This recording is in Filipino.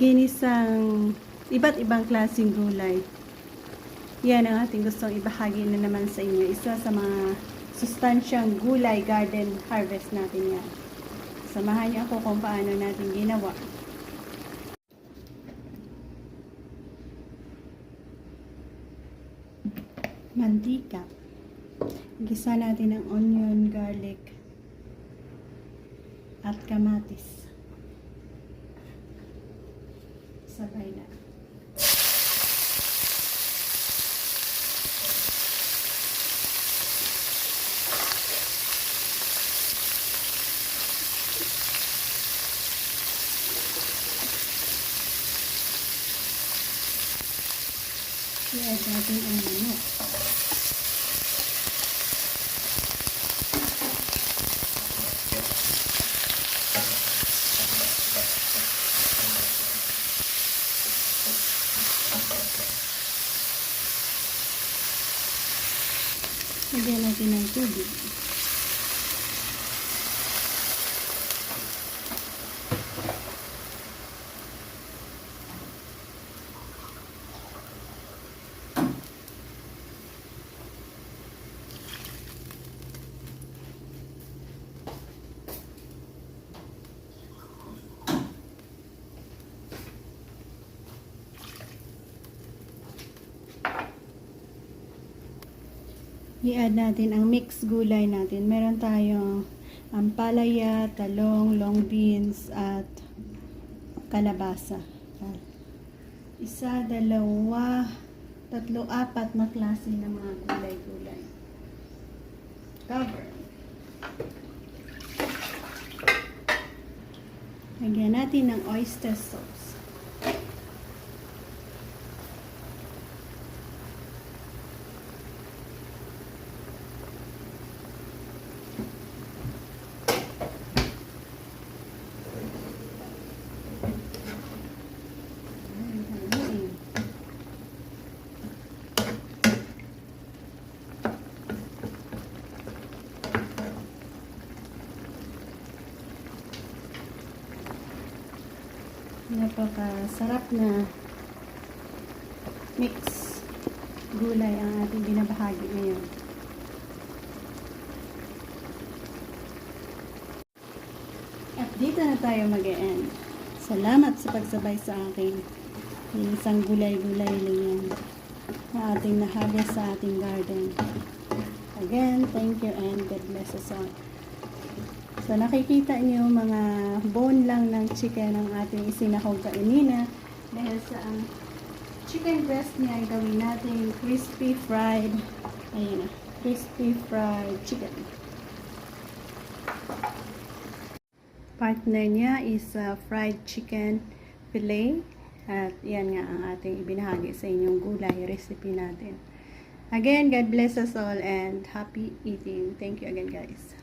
ginisang iba't ibang klaseng gulay. Yan ang ating gustong ibahagi na naman sa inyo. Isa sa mga sustansyang gulay garden harvest natin yan. Samahan niyo ako kung paano natin ginawa. Mantika. Gisa natin ng onion, garlic, at kamatis. Sabay na. I-add natin ang manok. Lagyan natin i-add natin ang mixed gulay natin. Meron tayong ampalaya, talong, long beans, at kalabasa. Isa, dalawa, tatlo, apat na klase ng mga gulay-gulay. Cover. Lagyan natin ng oyster sauce. Napakasarap na mix gulay ang ating binabahagi ngayon. At dito na tayo mag-e-end. Salamat sa pagsabay sa akin. Yung isang gulay-gulay lang na ating naharvest sa ating garden. Again, thank you and God bless us all. So nakikita niyo mga bone lang ng chicken ang ating isinahog kainina dahil sa ang chicken breast niya ay gawin natin crispy fried ayun na, crispy fried chicken. Partner niya is uh, fried chicken fillet at yan nga ang ating ibinahagi sa inyong gulay recipe natin. Again, God bless us all and happy eating. Thank you again guys.